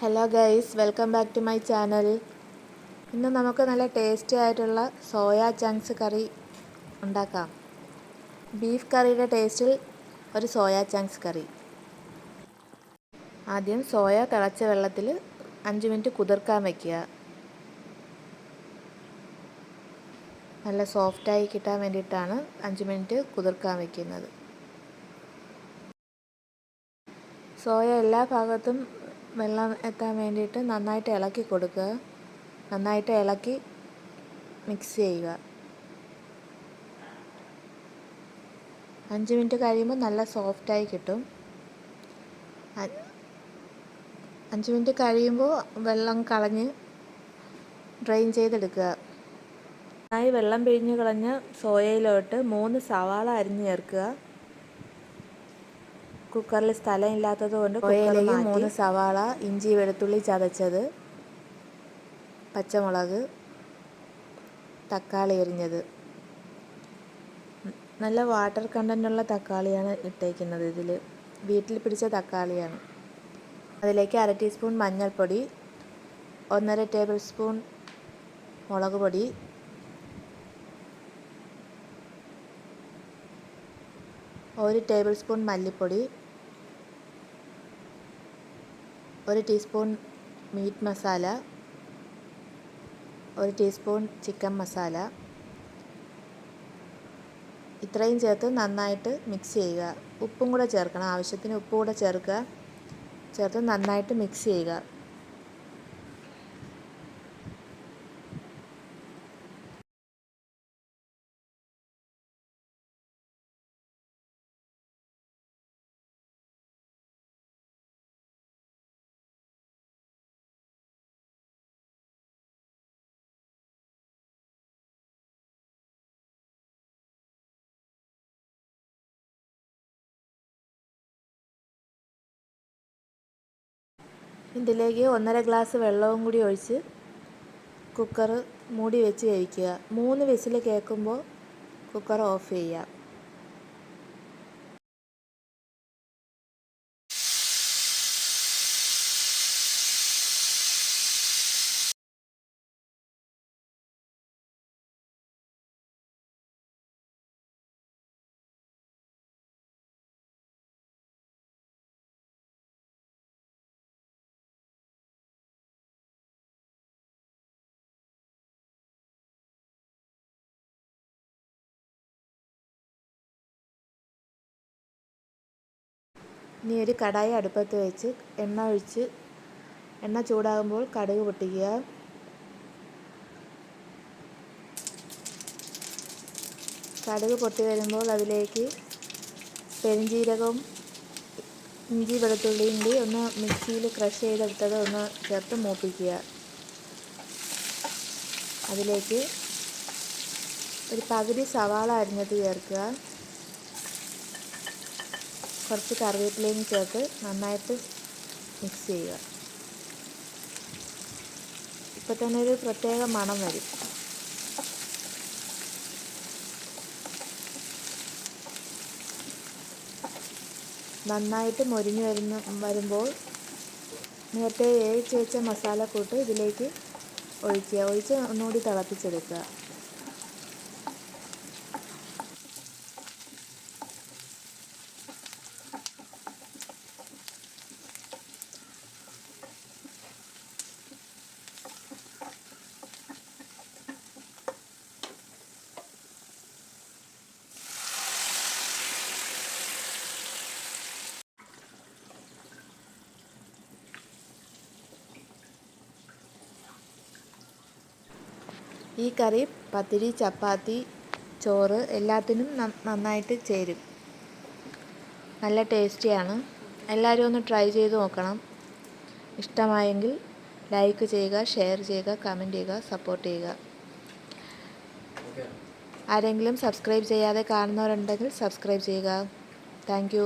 Hello guys welcome back to my channel ഇന്ന് നമുക്ക് നല്ല ടേസ്റ്റി ആയിട്ടുള്ള സോയ ചങ്ക്സ് കറി ഉണ്ടാക്കാം. ബീഫ് കറിയുടെ ടേസ്റ്റിൽ ഒരു സോയ ചങ്ക്സ് കറി. ആദ്യം സോയ തിളച്ച വെള്ളത്തിൽ അഞ്ച് മിനിറ്റ് കുതിർക്കാൻ വയ്ക്കുക നല്ല സോഫ്റ്റായി കിട്ടാൻ വേണ്ടിയിട്ടാണ് അഞ്ച് മിനിറ്റ് കുതിർക്കാൻ വയ്ക്കുന്നത് സോയ എല്ലാ ഭാഗത്തും വെള്ളം എത്താൻ വേണ്ടിയിട്ട് നന്നായിട്ട് ഇളക്കി കൊടുക്കുക. നന്നായിട്ട് ഇളക്കി മിക്സ് ചെയ്യുക. അഞ്ച് മിനിറ്റ് കഴിയുമ്പോൾ നല്ല സോഫ്റ്റായി കിട്ടും. അഞ്ച് മിനിറ്റ് കഴിയുമ്പോൾ വെള്ളം കളഞ്ഞ് ഡ്രെയിൻ ചെയ്തെടുക്കുക. നന്നായി വെള്ളം പിഴിഞ്ഞ് കളഞ്ഞ് സോയയിലോട്ട് മൂന്ന് സവാള അരിഞ്ഞ് ചേർക്കുക. കുക്കറിൽ സ്ഥലം ഇല്ലാത്തത് കൊണ്ട് കുക്കറിൽ മൂന്ന് സവാള ഇഞ്ചി വെളുത്തുള്ളി ചതച്ചത് പച്ചമുളക് തക്കാളി എരിഞ്ഞത് നല്ല വാട്ടർ കണ്ടന്റുള്ള തക്കാളിയാണ് ഇട്ടേക്കുന്നത് ഇതിൽ വീട്ടിൽ പിടിച്ച തക്കാളിയാണ്. അതിലേക്ക് അര ടീസ്പൂൺ മഞ്ഞൾപ്പൊടി ഒന്നര ടേബിൾ സ്പൂൺ മുളക് പൊടി ഒരു ടേബിൾ സ്പൂൺ മല്ലിപ്പൊടി ഒരു ടീസ്പൂൺ മീറ്റ് മസാല ഒരു ടീസ്പൂൺ ചിക്കൻ മസാല. ഇത്രയും ചേർത്ത് നന്നായിട്ട് മിക്സ് ചെയ്യുക. ഉപ്പും കൂടെ ചേർക്കണം. ആവശ്യത്തിന് ഉപ്പ് കൂടെ ചേർക്കുക. ചേർത്ത് നന്നായിട്ട് മിക്സ് ചെയ്യുക. ഇതിലേക്ക് ഒന്നര ഗ്ലാസ് വെള്ളവും കൂടി ഒഴിച്ച് കുക്കർ മൂടി വെച്ച് വേവിക്കുക. മൂന്ന് വിസിൽ കേൾക്കുമ്പോൾ കുക്കർ ഓഫ് ചെയ്യുക. ഇനി ഒരു കടായി അടുപ്പത്ത് വെച്ച് എണ്ണ ഒഴിച്ച് എണ്ണ ചൂടാകുമ്പോൾ കടുക് പൊട്ടിക്കുക. കടുക് പൊട്ടി വരുമ്പോൾ അതിലേക്ക് പെരിഞ്ജീരകവും ഇഞ്ചി വെളുത്തുള്ളിയും കൂടി ഒന്ന് മിക്സിയിൽ ക്രഷ് ചെയ്തെടുത്തത് ഒന്ന് ചേർത്ത് മൂപ്പിക്കുക. അതിലേക്ക് ഒരു പകുതി സവാള അരിഞ്ഞത് ചേർക്കുക. കുറച്ച് കറിവേപ്പിലയും ചേർത്ത് നന്നായിട്ട് മിക്സ് ചെയ്യുക. ഇപ്പോൾ തന്നെ ഒരു പ്രത്യേക മണം വരും. നന്നായിട്ട് മൊരിഞ്ഞു വരുന്ന വരുമ്പോൾ നേരത്തെ ഏഴ് ചേച്ച മസാല മസാലക്കൂട്ട് ഇതിലേക്ക് ഒഴിക്കുക. ഒഴിച്ച് ഒന്നുകൂടി തിളപ്പിച്ചെടുക്കുക. ഈ കറി പത്തിരി ചപ്പാത്തി ചോറ് എല്ലാത്തിനും നന്നായിട്ട് ചേരും. നല്ല ടേസ്റ്റിയാണ്. എല്ലാവരും ഒന്ന് ട്രൈ ചെയ്ത് നോക്കണം. ഇഷ്ടമായെങ്കിൽ ലൈക്ക് ചെയ്യുക ഷെയർ ചെയ്യുക കമന്റ് ചെയ്യുക സപ്പോർട്ട് ചെയ്യുക. ആരെങ്കിലും സബ്സ്ക്രൈബ് ചെയ്യാതെ കാണുന്നവരുണ്ടെങ്കിൽ സബ്സ്ക്രൈബ് ചെയ്യുക. താങ്ക്